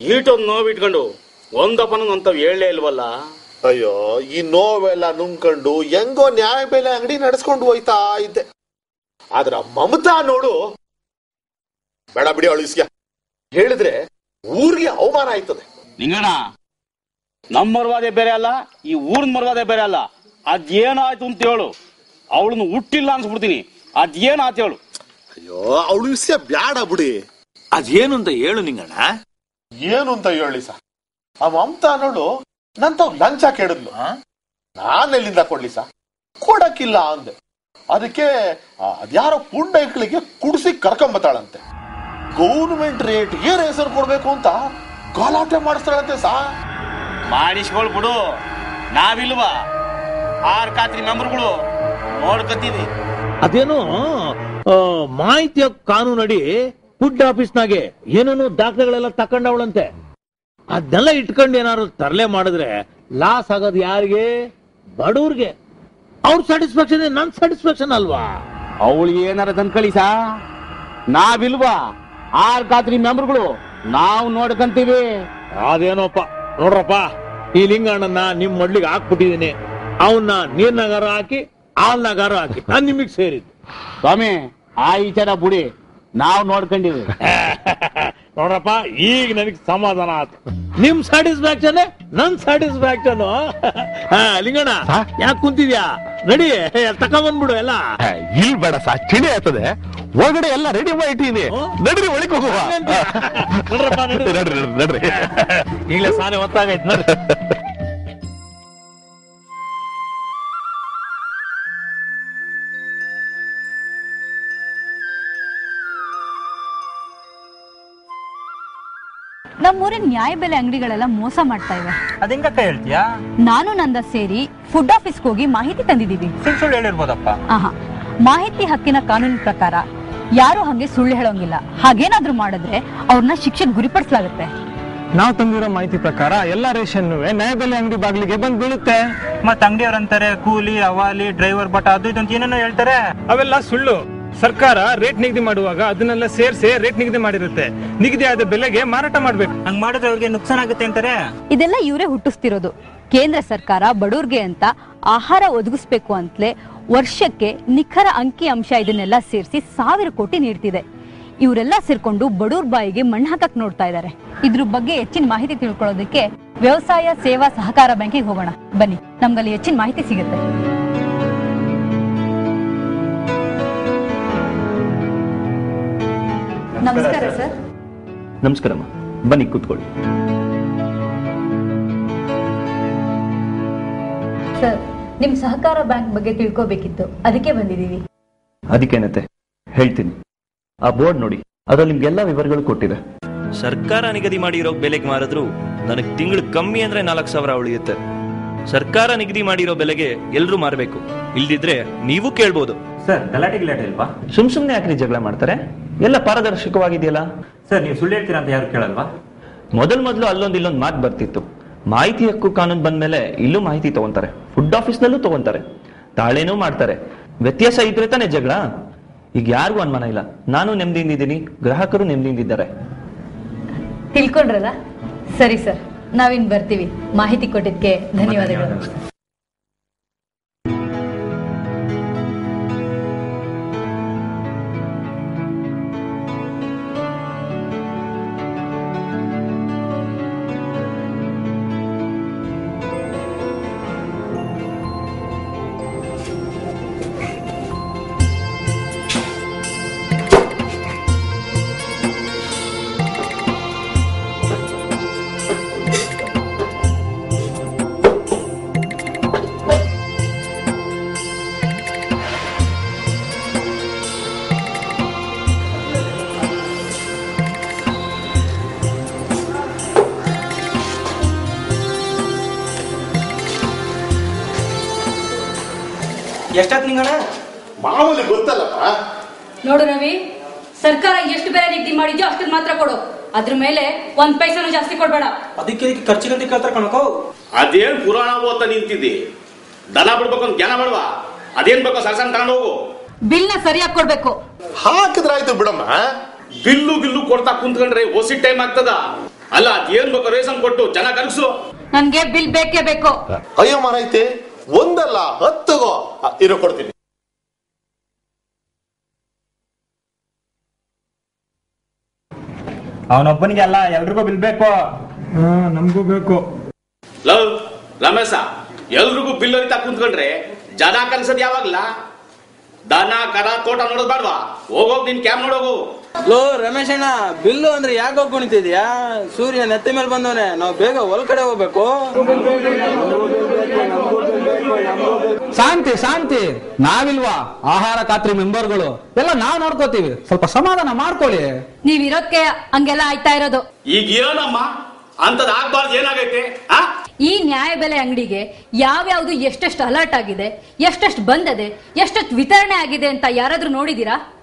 ಈಟೊಂದು ನೋವು ಇಟ್ಕೊಂಡು ಒಂದಪ್ಪನ ಅಂತವ್ ಹೇಳಲೇ ಇಲ್ವಲ್ಲ? ಅಯ್ಯೋ ಈ ನೋವೆಲ್ಲ ನುಂಗ್ಕೊಂಡು ಹೆಂಗೋ ನ್ಯಾಯ ಬೆಲೆ ಅಂಗಡಿ ನಡೆಸ್ಕೊಂಡು ಹೋಯ್ತಾ ಇದ್ದೆ. ಆದ್ರ ಮಮತಾ ನೋಡು. ಬೇಡ ಬಿಡಿ ಅಳಿಸ್ಯ ಹೇಳಿದ್ರೆ ಊರಿಗೆ ಅವಮಾನ ಆಯ್ತದೆ. ನಿಂಗಣ್ಣ ನಮ್ಮ ಮರ್ವಾದೆ ಬೇರೆ ಅಲ್ಲ ಈ ಊರಿನ ಮರ್ವಾದೆ ಬೇರೆ ಅಲ್ಲ. ಅದೇನಾಯ್ತು ಅಂತ ಹೇಳು. ಅವಳನ್ನು ಹುಟ್ಟಿಲ್ಲ ಅನ್ಸ್ಬಿಡ್ತೀನಿ. ಅದೇನಾಯ್ತು ಹೇಳು. ಅಯ್ಯೋ ಅವಳು ವಿಷಯ ಬ್ಯಾಡ ಬಿಡಿ. ಅದೇನು ಅಂತ ಹೇಳು ನಿಂಗಣ್ಣ. ಏನು ಅಂತ ಹೇಳಿ ಸರ್? ಆ ಮಮತಾ ನೋಡು ನಂತ ಲಂಚ ಕೇಳಿದ್ಲು. ನಾನ್ ಎಲ್ಲಿಂದ ಕೊಡ್ಲಿ ಸಾ? ಕೊಡಕ್ಕಿಲ್ಲ ಅಂದೆ. ಅದಕ್ಕೆ ಅದ್ಯಾರೋ ಪುಂಡೈಕ್ಳಿಗೆ ಕುಡಿಸಿ ಕರ್ಕೊಂಬತ್ತಾಳಂತೆ. ಗೌರ್ಮೆಂಟ್ ರೇಟ್ ಏನ್ ಹೆಸರು ಕೊಡ್ಬೇಕು ಅಂತ ಗಲಾಟೆ ಮಾಡಿಸ್ತಾಳಂತೆ ಸಾ? ಮಾಡಿಸ್ಕೊಳ್ ಬಿಡು. ನಾವಿಲ್ವಾ? ಆರ್ ಖಾತ್ರಿ ಮೆಂಬರ್ಗಳು ನೋಡ್ಕತ್ತೀವಿ. ಅದೇನು ಮಾಹಿತಿಯ ಕಾನೂನಡಿ ಫುಡ್ ಆಫೀಸ್ನಾಗೆ ಏನೇನು ದಾಖಲೆಗಳೆಲ್ಲ ತಕೊಂಡವಳಂತೆ ಅದನ್ನೆಲ್ಲ ಇಟ್ಕೊಂಡು ಏನಾದ್ರು ತರಲೆ ಮಾಡಿದ್ರೆ ಲಾಸ್ ಆಗೋದು ಯಾರಿಗೆ? ಬಡವ್ರಿಗೆ. ಅವ್ರ ಸ್ಯಾಟಿಸ್ಫ್ಯಾಕ್ಷನ್ ನನ್ ಸ್ಯಾಟಿಸ್ಫ್ಯಾಕ್ಷನ್ ಅಲ್ವಾ? ಅವಳಿಗೆ ಏನಾರ ತಂದ್ಕಳಿ ಸಾ ನಾವಿಲ್ವಾ? ಆರ್ ಖಾತ್ರಿ ಮೆಂಬರ್ಗಳು ನಾವು ನೋಡ್ಕಂತೀವಿ. ಅದೇನೋಪ್ಪ ನೋಡ್ರಪ್ಪ ಈ ಲಿಂಗಣ್ಣನ ನಿಮ್ ಮಡ್ಲಿಗೆ ಹಾಕ್ಬಿಟ್ಟಿದೀನಿ. ಅವನ್ನ ನೀರ್ನಾಗಾರ ಹಾಕಿ ಹಾಲ್ನಾಗಾರ ಹಾಕಿ ನಾನ್ ನಿಮಗ್ ಸೇರಿದ್ದು. ಸ್ವಾಮಿ ಆ ವಿಚಾರ ಬುಡಿ ನಾವು ನೋಡ್ಕೊಂಡಿವಿ [LAUGHS] ನೋಡ್ರಪ್ಪ ಈಗ ನನಗೆ ಸಮಾಧಾನ ಆಯ್ತು ನಿಮ್ ಸ್ಯಾಟಿಸ್ಫ್ಯಾಕ್ಷನ್ ನನ್ ಸ್ಯಾಟಿಸ್ಫ್ಯಾಕ್ಷನ್ [LAUGHS] ಲಿಂಗಣ್ಣ ಯಾಕೆ ಕುಂತಿದ್ಯಾ? ನಡಿ ತಕೊಂಡ್ಬಂದ್ಬಿಡು ಎಲ್ಲ. ಇಲ್ ಬೇಡ ಸಾ ಚಿಣಿ ಆಯ್ತದೆ. ಒಳಗಡೆ ಎಲ್ಲ ರೆಡಿ ಮಾಡಿಟ್ಟಿನಿ ನಡ್ರಿ ಒಳಗೆ ಹೋಗುವ. ನಡ್ರಿ ನಡ್ರಿ. ಈಗಲೇ ಸಾನೆ ಹೊತ್ತಾಗೈತೆ ನೋಡ್ರಿ. [LAUGHS] ನಮ್ಮೂರಿನ ನ್ಯಾಯಬೆಲೆ ಅಂಗಡಿಗಳೆಲ್ಲ ಮೋಸ ಮಾಡ್ತಾ ಇವೆ. ಅದಿಂಗಕ್ಕ ಹೇಳ್ತೀಯಾ? ನಾನು ನಂದ ಸೇರಿ ಫುಡ್ ಆಫೀಸ್ಗೆ ಹೋಗಿ ಮಾಹಿತಿ ತಂದಿದ್ದೀವಿ. ಸುಳ್ಳು ಸುಳ್ಳು ಹೇಳಿರ್ಬೋದಪ್ಪ. ಆಹಾ ಮಾಹಿತಿ ಹಕ್ಕಿನ ಕಾನೂನಿನ ಪ್ರಕಾರ ಯಾರು ಹಂಗೆ ಸುಳ್ಳು ಹೇಳೋಂಗಿಲ್ಲ. ಹಾಗೇನಾದ್ರೂ ಮಾಡಿದ್ರೆ ಅವ್ರನ್ನ ಶಿಕ್ಷೆಗೆ ಗುರಿಪಡಿಸಲಾಗುತ್ತೆ. ನಾವು ತಂದಿರೋ ಮಾಹಿತಿ ಪ್ರಕಾರ ಎಲ್ಲ ರೇಷನ್ ನ್ಯಾಯಬೆಲೆ ಅಂಗಡಿ ಬಾಗಿಲಿಗೆ ಬಂದು ಬೀಳುತ್ತೆ. ಮತ್ತೆ ಅಂಗಡಿಯವ್ರಂತಾರೆ ಕೂಲಿ ಅವಾಲಿ ಡ್ರೈವರ್ ಬಟ ಅದು ಇದು ಅಂತ ಏನೇನೋ ಹೇಳ್ತಾರೆ. ಅವೆಲ್ಲ ಸುಳ್ಳು. ಸರ್ಕಾರ ರೇಟ್ ನಿಗದಿ ಮಾಡುವಾಗ ಅದನ್ನೆಲ್ಲ ಸೇರ್ಸಿ ರೇಟ್ ನಿಗದಿ ಮಾಡಿರುತ್ತೆ. ನಿಗದಿ ಆದ ಬೆಲೆಗೆ ಮಾರಾಟ ಮಾಡ್ಬೇಕು. ಹಂಗ್ ಮಾಡಿದ್ರೆ ಅವ್ರಿಗೆ ನುಕ್ಸಾನ್ ಆಗುತ್ತೆ ಅಂತಾರೆ. ಇದೆಲ್ಲ ಇವರೇ ಹುಟ್ಟಿಸ್ತಿರೋದು. ಕೇಂದ್ರ ಸರ್ಕಾರ ಬಡವ್ರಿಗೆ ಅಂತ ಆಹಾರ ಒದಗಿಸ್ಬೇಕು ಅಂತಲೇ ವರ್ಷಕ್ಕೆ ನಿಖರ ಅಂಕಿ ಅಂಶ ಇದನ್ನೆಲ್ಲ ಸೇರಿಸಿ ಸಾವಿರ ಕೋಟಿ ನೀಡ್ತಿದೆ. ಇವರೆಲ್ಲ ಸೇರ್ಕೊಂಡು ಬಡೂರ್ ಬಾಯಿಗೆ ಮಣ್ಣು ಹಾಕಕ್ ನೋಡ್ತಾ ಇದ್ದಾರೆ ಇದ್ರ ಬಗ್ಗೆ ಹೆಚ್ಚಿನ ಮಾಹಿತಿ ತಿಳ್ಕೊಳ್ಳೋದಕ್ಕೆ ವ್ಯವಸಾಯ ಸೇವಾ ಸಹಕಾರ ಬ್ಯಾಂಕಿಗೆ ಹೋಗೋಣ. ಬನ್ನಿ ನಮ್ಗಲ್ಲಿ ಹೆಚ್ಚಿನ ಮಾಹಿತಿ ಸಿಗುತ್ತೆ. ನಮಸ್ಕಾರ ಸರ್. ನಮಸ್ಕಾರಮ್ಮ ಬನ್ನಿ ಕೂತ್ಕೊಳ್ಳಿ. ಸರ್ ನಿಮ್ ಸಹಕಾರ ಬ್ಯಾಂಕ್ ಬಗ್ಗೆ ತಿಳ್ಕೋಬೇಕಿತ್ತು. ಅದಕ್ಕೆ ಬಂದಿದ್ದೀವಿ. ಅದಕ್ಕೇನತ್ತೆ ಹೇಳ್ತೀನಿ. ಆ ಬೋರ್ಡ್ ನೋಡಿ ಅದ್ರಲ್ಲಿ ನಿಮ್ಗೆಲ್ಲ ವಿವರಗಳು ಕೊಟ್ಟಿದೆ. ಸರ್ಕಾರ ನಿಗದಿ ಮಾಡಿರೋ ಬೆಲೆಗೆ ಮಾರಿದ್ರು ನನಗೆ ತಿಂಗಳು ಕಮ್ಮಿ ಅಂದ್ರೆ ನಾಲ್ಕು ಸಾವಿರ ಉಳಿಯುತ್ತೆ. ಸರ್ಕಾರ ನಿಗದಿ ಮಾಡಿರೋ ಬೆಲೆಗೆ ಎಲ್ಲರೂ ಮಾರಬೇಕು. ಇಲ್ದಿದ್ರೆ ನೀವು ಕೇಳ್ಬೋದು. ಸರ್ ಗಲಾಟೆ ಗಲಾಟೆ ಇಲ್ವಾ ಸುಮ್ ಸುಮ್ನೆ ಯಾಕ್ರಿ ಜಗಳ ಮಾಡ್ತಾರೆ? ಎಲ್ಲ ಪಾರದರ್ಶಕವಾಗಿದೆಯಲ್ಲ? ಸರ್ ನೀವು ಸುಳ್ಳು ಹೇಳ್ತೀರಾ ಅಂತ ಯಾರು ಕೇಳಲ್ವಾ? ಮೊದಲ್ ಮೊದಲು ಅಲ್ಲೊಂದು ಇಲ್ಲೊಂದು ಮಾತು ಬರ್ತಿತ್ತು. ಮಾಹಿತಿ ಹಕ್ಕು ಕಾನೂನು ಬಂದ್ಮೇಲೆ ಇಲ್ಲೂ ಮಾಹಿತಿ ತಗೊಂತಾರೆ. ಫುಡ್ ಆಫೀಸ್ನಲ್ಲೂ ತಗೊಂತಾರೆ. ತಾಳೇನೂ ಮಾಡ್ತಾರೆ. ವ್ಯತ್ಯಾಸ ಇದ್ರೆ ತಾನೇ ಜಗಳ. ಈಗ ಯಾರಿಗೂ ಅನುಮಾನ ಇಲ್ಲ. ನಾನು ನೆಮ್ಮದಿಯಿಂದಿದ್ದೀನಿ ಗ್ರಾಹಕರು ನೆಮ್ಮದಿಯಿಂದಿದ್ದಾರೆ ತಿಳ್ಕೊಂಡ್ರಲ್ಲ? ಸರಿ ಸರ್. ನಾವಿನ್ ಬರ್ತೀವಿ. ಮಾಹಿತಿ ಕೊಟ್ಟಿದ್ಕೆ ಧನ್ಯವಾದಗಳು. ಎಷ್ಟಾತ್ ನಿಂಗಣ ಮಾಮೂಲಿ ಗೊತ್ತಲ್ಲಪ್ಪ. ನೋಡು ರವಿ ಸರ್ಕಾರ ಎಷ್ಟು ಬೆಲೆ ನಿಗದಿ ಮಾಡಿದ್ಯೋ ಅಷ್ಟನ್ನ ಮಾತ್ರ ಕೊಡು. ಅದ್ರ ಮೇಲೆ ಒಂದ್ ಪೈಸಾನು ಜಾಸ್ತಿ ಕೊಡ್ಬೇಡ. ಅದಕ್ಕೆ ಇದಕ್ಕೆ ಖರ್ಚಿಗಂತ ಕೇಳ್ತಾರ ಕಣಕೋ. ಅದೇನ್ ಪುರಾಣ ಓದ್ತಾ ನಿಂತಿದ್ದಿ? ದನ ಬಿಡ್ಬೇಕು ಅಂತ ಜ್ಞಾನ ಮಾಡುವ? ಅದೇನ್ ಬೇಕೋ ಸರ್ಸನ್ ಸಣ್ಣ ತಗೊಂಡು ಹೋಗು. ಬಿಲ್ನ ಸರಿಯಾಗಿ ಕೊಡ್ಬೇಕು. ಹಾಕಿದ್ರಾಯ್ತು ಬಿಡಮ್ಮ. ಬಿಲ್ಲು ಗಿಲ್ಲು ಕೊಡ್ತಾ ಕುಂತ್ಕೊಂಡ್ರೆ ಹೊಸಿ ಟೈಮ್ ಆಗ್ತದ. ಅಲ್ಲ ಅದೇನ್ ಬೇಕೋ ಬೇಕು ರೇಷನ್ ಕೊಟ್ಟು ಜನ ಕರ್ಸು ನನ್ಗೆ ಬಿಲ್ ಬೇಕೇ ಬೇಕು. ಅಯ್ಯೋ ಮಾರೈತೆ ಒಂದಲ್ಲ ಹತ್ತುಗೋ. ಇರೋ ಕೊಡ್ತೀನಿ. ಅವನೊಬ್ಬನಿಗೆ ಅಲ್ಲ ಎಲ್ರಿಗೂ ಬಿಲ್ ಬೇಕು? ನಮಗೂ ಬೇಕು. ಲವ್ ರಮೇಶ ಎಲ್ರಿಗೂ ಬಿಲ್ ಅಂತ ಕುಂತ್ಕೊಂಡ್ರೆ ಜನ ಕನ್ಸದ್ ಯಾವಾಗ್ಲ? ದನ ಕರ ತೋಟ ನೋಡೋದ್ ಬೇಡವಾ ಹೋಗೋಗ್ ನಿನ್ ಕ್ಯಾಮ್ ನೋಡೋಗು. ಲೋ ರಮೇಶ್ ಅಣ್ಣ ಬಿಲ್ಲು ಅಂದ್ರೆ ಯಾಕೆ ಕುಣಿತಿದ್ಯಾ? ಸೂರ್ಯ ನೆತ್ತ ಮೇಲೆ ಬಂದವನೆ ನಾವು ಬೇಗ ಹೊಲ್ ಕಡೆ ಹೋಗ್ಬೇಕು. ಶಾಂತಿ ಶಾಂತಿ. ನಾವಿಲ್ವಾ? ಆಹಾರ ಖಾತ್ರಿ ಮೆಂಬರ್ಗಳು. ಎಲ್ಲ ನಾವ್ ನೋಡ್ಕೋತೀವಿ. ಸ್ವಲ್ಪ ಸಮಾಧಾನ ಮಾಡ್ಕೊಳ್ಳಿ. ನೀವ್ ಇರೋಕೆ ಹಂಗೆಲ್ಲ ಆಯ್ತಾ ಇರೋದು. ಈಗ ಏನಮ್ಮ? ಅಂತದ್ ಆಗ್ಬಾರ್ದು ಏನಾಗೈತೆ? ಆ? ಈ ನ್ಯಾಯಬೆಲೆ ಅಂಗಡಿಗೆ ಯಾವ್ಯಾವ್ದು ಎಷ್ಟೆಷ್ಟು ಅಲರ್ಟ್ ಆಗಿದೆ ಎಷ್ಟೆಷ್ಟು ಬಂದದೆ ಎಷ್ಟೆಷ್ಟು ವಿತರಣೆ ಆಗಿದೆ ಅಂತ ಯಾರಾದ್ರೂ ನೋಡಿದೀರಾ?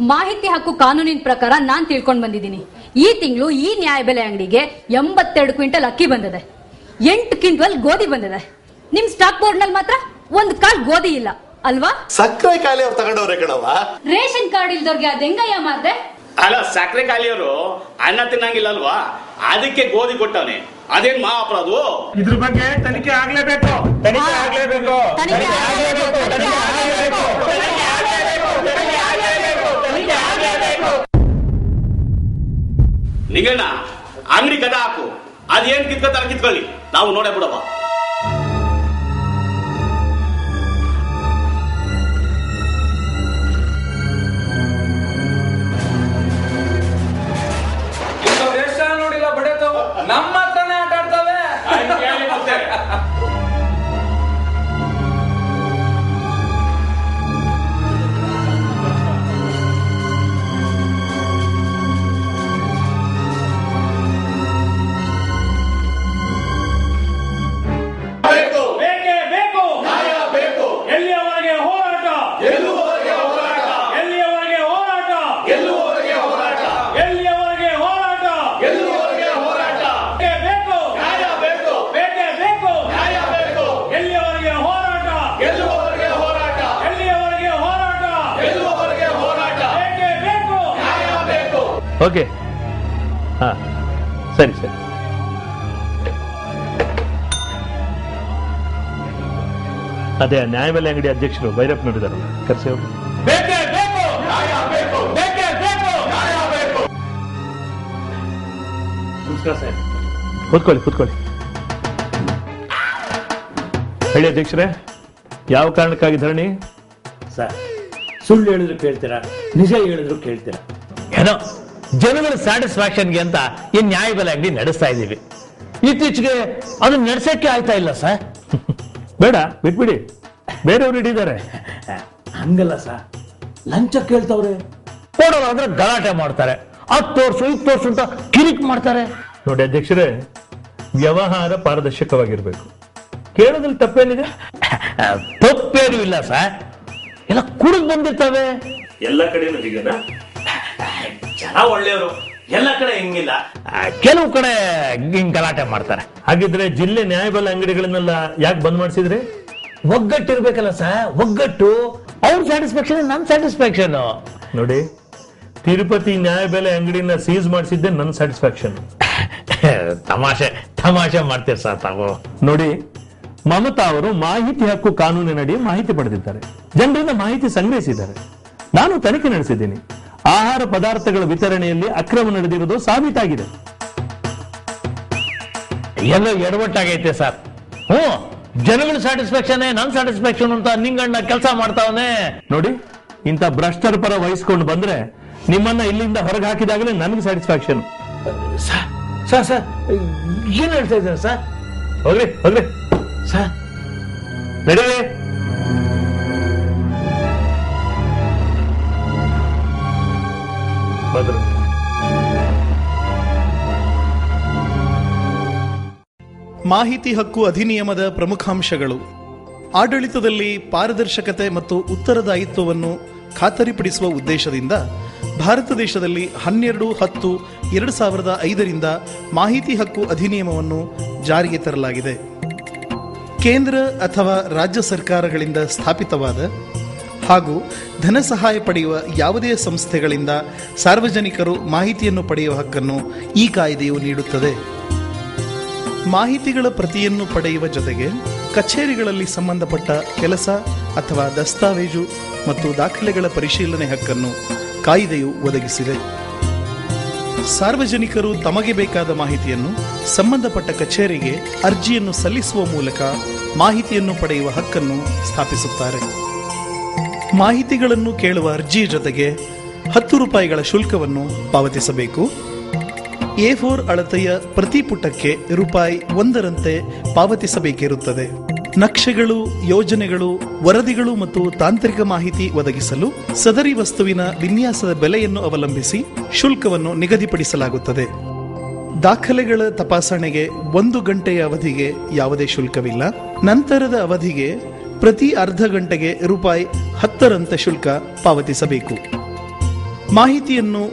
ಮಾಹಿತಿ ಹಕ್ಕು ಕಾನೂನಿನ ಪ್ರಕಾರ ನಾನ್ ತಿಳ್ಕೊಂಡ್ ಬಂದಿದ್ದೀನಿ. ಈ ತಿಂಗಳು ಈ ನ್ಯಾಯಬೆಲೆ ಅಂಗಡಿಗೆ ಎಂಬತ್ತೆರಡು ಕ್ವಿಂಟಲ್ ಅಕ್ಕಿ ಬಂದಿದೆ. ಎಂಟು ಕ್ವಿಂಟಲ್ ಗೋಧಿ ಬಂದಿದೆ. ನಿಮ್ ಸ್ಟಾಕ್ ಬೋರ್ಡ್ನಲ್ಲಿ ಮಾತ್ರ ಒಂದ್ ಕಾಲ್ ಗೋಧಿ ಇಲ್ಲ ಅಲ್ವಾ? ಸಕ್ಕರೆ ಕಾಯಿಲೆ ಅವ್ರು ತಗೊಂಡವ್ರೆ ಕಣವ ರೇಷನ್ ಕಾರ್ಡ್ ಇಲ್ದವ್ರಿಗೆ ಅದ್ ಹೆಂಗಯ್ಯ ಮಾರ್ದೆ ಅಲ್ಲ ಸಕ್ಕರೆ ಖಾಲಿಯವರು ಅನ್ನ ತಿನ್ನಂಗಿಲ್ಲ ಅಲ್ವಾ ಅದಕ್ಕೆ ಗೋಧಿ ಕೊಟ್ಟವನೆ. ಅದೇನ್ ಮಹಾ ಅಪರಾಧ ಇದ್ರ ಬಗ್ಗೆ ತನಿಖೆ ಆಗ್ಲೇಬೇಕು. ತನಿಖೆ ಆಗ್ಲೇಬೇಕು. ತನಿಖೆ ಆಗ್ಲೇಬೇಕು. ತನಿಖೆ ಆಗ್ಲೇಬೇಕು. ತನಿಖೆ ಆಗ್ಲೇಬೇಕು. ತನಿಖೆ ಆಗ್ಲೇಬೇಕು. ತನಿಖೆ ಆಗ್ಲೇಬೇಕು. ನಿಂಗಣ್ಣ ಅಂಗಡಿ ಕದ ಹಾಕು. ಅದೇನ್ ಕಿತ್ಕೊತಾರ ಕಿತ್ಕೊಳ್ಳಿ. ನಾವು ನೋಡೇ ಬಿಡವ ಓಕೆ. ಹಾ ಸರಿ ಸರಿ. ಅದೇ ನ್ಯಾಯಬೆಲೆ ಅಂಗಡಿ ಅಧ್ಯಕ್ಷರು ಭೈರಪ್ಪ ನೋಡಿದಾರಲ್ಲ ಕರ್ಸಿ ಅವರು ಬೇಕೇ ಬೇಕು! ನ್ಯಾಯ ಬೇಕು! ಬೇಕೇ ಬೇಕು! ನ್ಯಾಯ ಬೇಕು! ನಮಸ್ಕಾರ ಸರ್. ಕೂತ್ಕೊಳ್ಳಿ ಕೂತ್ಕೊಳ್ಳಿ. ಹೇಳಿ ಅಧ್ಯಕ್ಷರೇ ಯಾವ ಕಾರಣಕ್ಕಾಗಿ ಧರಣಿ? ಸರ್ ಸುಳ್ಳು ಹೇಳಿದ್ರು ಕೇಳ್ತೀರಾ? ನಿಜ ಹೇಳಿದ್ರು ಕೇಳ್ತೀರಾ? ಏನೋ? ಜನಗಳ ಸ್ಯಾಟಿಸ್ಫ್ಯಾಕ್ಷನ್ಗೆ ಅಂತ ಈ ನ್ಯಾಯಬೆಲೆ ಅಂಗಡಿ ನಡೆಸ್ತಾ ಇದ್ದೀವಿ. ಇತ್ತೀಚೆಗೆ ಅದನ್ನ ನಡೆಸಕ್ಕೆ ಆಯ್ತಾ ಇಲ್ಲ ಸರ್? ಬೇಡ ಬಿಟ್ಬಿಡಿ. ಬೇರೆಯವ್ರು ಹಿಡಿದಾರೆ. ಹಂಗಲ್ಲ ಸರ್. ಲಂಚ ಕೇಳ್ತವ್ರೆ. ಕೊಡೋರು ಅಂದ್ರೆ ಗಲಾಟೆ ಮಾಡ್ತಾರೆ. ಹತ್ತು ತೋರ್ಸು ಇದು ತೋರ್ಸು ಅಂತ ಕಿರಿಕ್ ಮಾಡ್ತಾರೆ. ನೋಡಿ ಅಧ್ಯಕ್ಷರೇ ವ್ಯವಹಾರ ಪಾರದರ್ಶಕವಾಗಿರ್ಬೇಕು. ಕೇಳೋದ್ರಲ್ಲಿ ತಪ್ಪೇನಿದೆ? ತಪ್ಪೇನು ಇಲ್ಲ ಸರ್. ಎಲ್ಲ ಕುಡಿದು ಬಂದಿರ್ತವೆ. ಎಲ್ಲ ಕಡೆನೂ ಹೀಗೆನಾ? ಜನ ಒಳ್ಳೆಯವರು. ಎಲ್ಲ ಕಡೆ ಹಿಂಗಿಲ್ಲ. ಕೆಲವು ಕಡೆ ಹಿಂಗ್ ಗಲಾಟೆ ಮಾಡ್ತಾರೆ. ಹಾಗಿದ್ರೆ ಜಿಲ್ಲೆ ನ್ಯಾಯಬೆಲೆ ಅಂಗಡಿಗಳನ್ನೆಲ್ಲ ಯಾಕೆ ಬಂದ್ ಮಾಡಿಸಿದ್ರಿ? ಒಗ್ಗಟ್ಟು ಇರ್ಬೇಕಲ್ಲ ಸರ್ ಒಗ್ಗಟ್ಟು ಅವ್ರ ಸ್ಯಾಟಿಸ್ಫ್ಯಾಕ್ಷನ್ ನನ್ ಸ್ಯಾಟಿಸ್ಫ್ಯಾಕ್ಷನ್ ನೋಡಿ ತಿರುಪತಿ ನ್ಯಾಯಬೆಲೆ ಅಂಗಡಿನ ಸೀಸ್ ಮಾಡಿಸಿದ್ದೆ ನನ್ನ ಸ್ಯಾಟಿಸ್ಫ್ಯಾಕ್ಷನ್ ತಮಾಷೆ ತಮಾಷೆ ಮಾಡ್ತೀರಿ ಸರ್ ತಾವು. ನೋಡಿ ಮಮತಾ ಅವರು ಮಾಹಿತಿ ಹಕ್ಕು ಕಾನೂನಿನಡಿ ಮಾಹಿತಿ ಪಡೆದಿದ್ದಾರೆ. ಜನರಿಂದ ಮಾಹಿತಿ ಸಂಗ್ರಹಿಸಿದ್ದಾರೆ. ನಾನು ತನಿಖೆ ನಡೆಸಿದ್ದೀನಿ. ಆಹಾರ ಪದಾರ್ಥಗಳ ವಿತರಣೆಯಲ್ಲಿ ಅಕ್ರಮ ನಡೆದಿರುವುದು ಸಾಬೀತಾಗಿದೆ. ಎಲ್ಲ ಎಡವಟ್ಟಾಗೈತೆ ಸರ್. ಹ್ಞೂ ಜನಗಳ ಸ್ಯಾಟಿಸ್ಫ್ಯಾಕ್ಷನ್ ನನ್ ಸ್ಯಾಟಿಸ್ಫ್ಯಾಕ್ಷನ್ ಅಂತ ನಿಂಗಣ್ಣ ಕೆಲಸ ಮಾಡ್ತಾವನೆ. ನೋಡಿ ಇಂಥ ಭ್ರಷ್ಟರ ಪರ ವಹಿಸ್ಕೊಂಡು ಬಂದ್ರೆ ನಿಮ್ಮನ್ನ ಇಲ್ಲಿಂದ ಹೊರಗೆ ಹಾಕಿದಾಗಲೇ ನನಗೆ ಸ್ಯಾಟಿಸ್ಫ್ಯಾಕ್ಷನ್. ಸರ್ ಸರ್ ಏನ್ ಹೇಳ್ತಾ ಇದ್ದಾರೆ ಸರ್? ಹೋಗ್ರಿ ಹೋಗ್ರಿ ಸರ್. ನಡೀರಿ. ಮಾಹಿತಿ ಹಕ್ಕು ಅಧಿನಿಯಮದ ಪ್ರಮುಖಾಂಶಗಳು. ಆಡಳಿತದಲ್ಲಿ ಪಾರದರ್ಶಕತೆ ಮತ್ತು ಉತ್ತರದಾಯಿತ್ವವನ್ನು ಖಾತರಿಪಡಿಸುವ ಉದ್ದೇಶದಿಂದ ಭಾರತ ದೇಶದಲ್ಲಿ ಹನ್ನೆರಡು ಹತ್ತು ಎರಡು ಸಾವಿರದ ಐದರಿಂದ ಮಾಹಿತಿ ಹಕ್ಕು ಅಧಿನಿಯಮವನ್ನು ಜಾರಿಗೆ ತರಲಾಗಿದೆ. ಕೇಂದ್ರ ಅಥವಾ ರಾಜ್ಯ ಸರ್ಕಾರಗಳಿಂದ ಸ್ಥಾಪಿತವಾದ ಹಾಗೂ ಧನ ಸಹಾಯ ಪಡೆಯುವ ಯಾವುದೇ ಸಂಸ್ಥೆಗಳಿಂದ ಸಾರ್ವಜನಿಕರು ಮಾಹಿತಿಯನ್ನು ಪಡೆಯುವ ಹಕ್ಕನ್ನು ಈ ಕಾಯ್ದೆಯು ನೀಡುತ್ತದೆ. ಮಾಹಿತಿಗಳ ಪ್ರತಿಯನ್ನು ಪಡೆಯುವ ಜೊತೆಗೆ ಕಚೇರಿಗಳಲ್ಲಿ ಸಂಬಂಧಪಟ್ಟ ಕೆಲಸ ಅಥವಾ ದಸ್ತಾವೇಜು ಮತ್ತು ದಾಖಲೆಗಳ ಪರಿಶೀಲನೆ ಹಕ್ಕನ್ನು ಕಾಯ್ದೆಯು ಒದಗಿಸಿದೆ. ಸಾರ್ವಜನಿಕರು ತಮಗೆ ಬೇಕಾದ ಮಾಹಿತಿಯನ್ನು ಸಂಬಂಧಪಟ್ಟ ಕಚೇರಿಗೆ ಅರ್ಜಿಯನ್ನು ಸಲ್ಲಿಸುವ ಮೂಲಕ ಮಾಹಿತಿಯನ್ನು ಪಡೆಯುವ ಹಕ್ಕನ್ನು ಸ್ಥಾಪಿಸುತ್ತಾರೆ. ಮಾಹಿತಿಗಳನ್ನು ಕೇಳುವ ಅರ್ಜಿಯ ಜೊತೆಗೆ ಹತ್ತು ರೂಪಾಯಿಗಳ ಶುಲ್ಕವನ್ನು ಪಾವತಿಸಬೇಕು. ಎ ಫೋರ್ ಅಳತೆಯ ಪ್ರತಿ ಪುಟಕ್ಕೆ ರೂಪಾಯಿ ಒಂದರಂತೆ ಪಾವತಿಸಬೇಕಿರುತ್ತದೆ. ನಕ್ಷೆಗಳು, ಯೋಜನೆಗಳು, ವರದಿಗಳು ಮತ್ತು ತಾಂತ್ರಿಕ ಮಾಹಿತಿ ಒದಗಿಸಲು ಸದರಿ ವಸ್ತುವಿನ ವಿನ್ಯಾಸದ ಬೆಲೆಯನ್ನು ಅವಲಂಬಿಸಿ ಶುಲ್ಕವನ್ನು ನಿಗದಿಪಡಿಸಲಾಗುತ್ತದೆ. ದಾಖಲೆಗಳ ತಪಾಸಣೆಗೆ ಒಂದು ಗಂಟೆಯ ಅವಧಿಗೆ ಯಾವುದೇ ಶುಲ್ಕವಿಲ್ಲ. ನಂತರದ ಅವಧಿಗೆ ಪ್ರತಿ ಅರ್ಧ ಗಂಟೆಗೆ ರೂಪಾಯಿ ಹತ್ತರಂತೆ ಶುಲ್ಕ ಪಾವತಿಸಬೇಕು. ಮಾಹಿತಿಯನ್ನು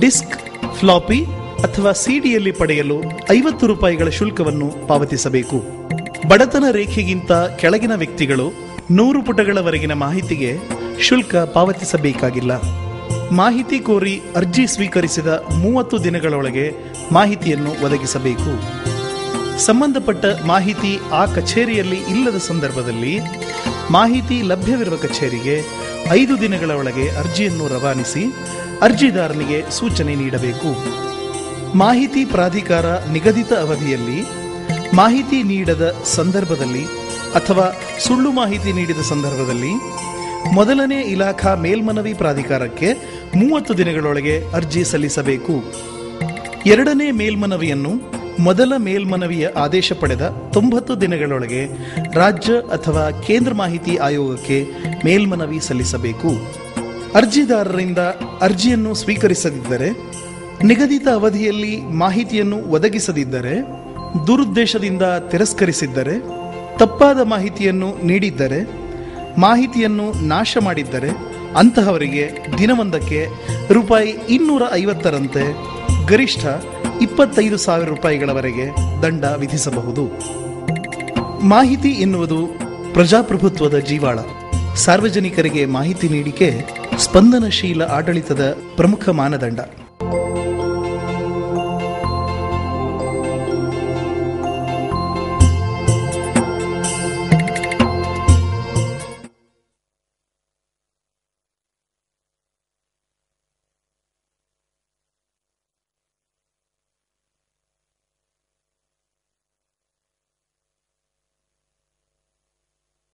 ಡಿಸ್ಕ್, ಫ್ಲಾಪಿ ಅಥವಾ ಸಿಡಿಯಲ್ಲಿ ಪಡೆಯಲು ಐವತ್ತು ರೂಪಾಯಿಗಳ ಶುಲ್ಕವನ್ನು ಪಾವತಿಸಬೇಕು. ಬಡತನ ರೇಖೆಗಿಂತ ಕೆಳಗಿನ ವ್ಯಕ್ತಿಗಳು ನೂರು ಪುಟಗಳವರೆಗಿನ ಮಾಹಿತಿಗೆ ಶುಲ್ಕ ಪಾವತಿಸಬೇಕಾಗಿಲ್ಲ. ಮಾಹಿತಿ ಕೋರಿ ಅರ್ಜಿ ಸ್ವೀಕರಿಸಿದ ಮೂವತ್ತು ದಿನಗಳೊಳಗೆ ಮಾಹಿತಿಯನ್ನು ಒದಗಿಸಬೇಕು. ಸಂಬಂಧಪಟ್ಟ ಮಾಹಿತಿ ಆ ಕಚೇರಿಯಲ್ಲಿ ಇಲ್ಲದ ಸಂದರ್ಭದಲ್ಲಿ ಮಾಹಿತಿ ಲಭ್ಯವಿರುವ ಕಚೇರಿಗೆ ಐದು ದಿನಗಳ ಒಳಗೆ ಅರ್ಜಿಯನ್ನು ರವಾನಿಸಿ ಅರ್ಜಿದಾರನಿಗೆ ಸೂಚನೆ ನೀಡಬೇಕು. ಮಾಹಿತಿ ಪ್ರಾಧಿಕಾರ ನಿಗದಿತ ಅವಧಿಯಲ್ಲಿ ಮಾಹಿತಿ ನೀಡದ ಸಂದರ್ಭದಲ್ಲಿ ಅಥವಾ ಸುಳ್ಳು ಮಾಹಿತಿ ನೀಡಿದ ಸಂದರ್ಭದಲ್ಲಿ ಮೊದಲನೇ ಇಲಾಖಾ ಮೇಲ್ಮನವಿ ಪ್ರಾಧಿಕಾರಕ್ಕೆ ಮೂವತ್ತು ದಿನಗಳೊಳಗೆ ಅರ್ಜಿ ಸಲ್ಲಿಸಬೇಕು. ಎರಡನೇ ಮೇಲ್ಮನವಿಯನ್ನು ಮೊದಲ ಮೇಲ್ಮನವಿಯ ಆದೇಶ ಪಡೆದ ತೊಂಬತ್ತು ದಿನಗಳೊಳಗೆ ರಾಜ್ಯ ಅಥವಾ ಕೇಂದ್ರ ಮಾಹಿತಿ ಆಯೋಗಕ್ಕೆ ಮೇಲ್ಮನವಿ ಸಲ್ಲಿಸಬೇಕು. ಅರ್ಜಿದಾರರಿಂದ ಅರ್ಜಿಯನ್ನು ಸ್ವೀಕರಿಸದಿದ್ದರೆ ನಿಗದಿತ ಅವಧಿಯಲ್ಲಿ ಮಾಹಿತಿಯನ್ನು ಒದಗಿಸದಿದ್ದರೆ, ದುರುದ್ದೇಶದಿಂದ ತಿರಸ್ಕರಿಸಿದ್ದರೆ, ತಪ್ಪಾದ ಮಾಹಿತಿಯನ್ನು ನೀಡಿದ್ದರೆ, ಮಾಹಿತಿಯನ್ನು ನಾಶ ಮಾಡಿದ್ದರೆ ಅಂತಹವರಿಗೆ ದಿನವೊಂದಕ್ಕೆ ರೂಪಾಯಿ ಇನ್ನೂರ ಐವತ್ತರಂತೆ ಗರಿಷ್ಠ ಇಪ್ಪತ್ತೈದು ಸಾವಿರ ರೂಪಾಯಿಗಳವರೆಗೆ ದಂಡ ವಿಧಿಸಬಹುದು. ಮಾಹಿತಿ ಎನ್ನುವುದು ಪ್ರಜಾಪ್ರಭುತ್ವದ ಜೀವಾಳ. ಸಾರ್ವಜನಿಕರಿಗೆ ಮಾಹಿತಿ ನೀಡಿಕೆ ಸ್ಪಂದನಶೀಲ ಆಡಳಿತದ ಪ್ರಮುಖ ಮಾನದಂಡ. Música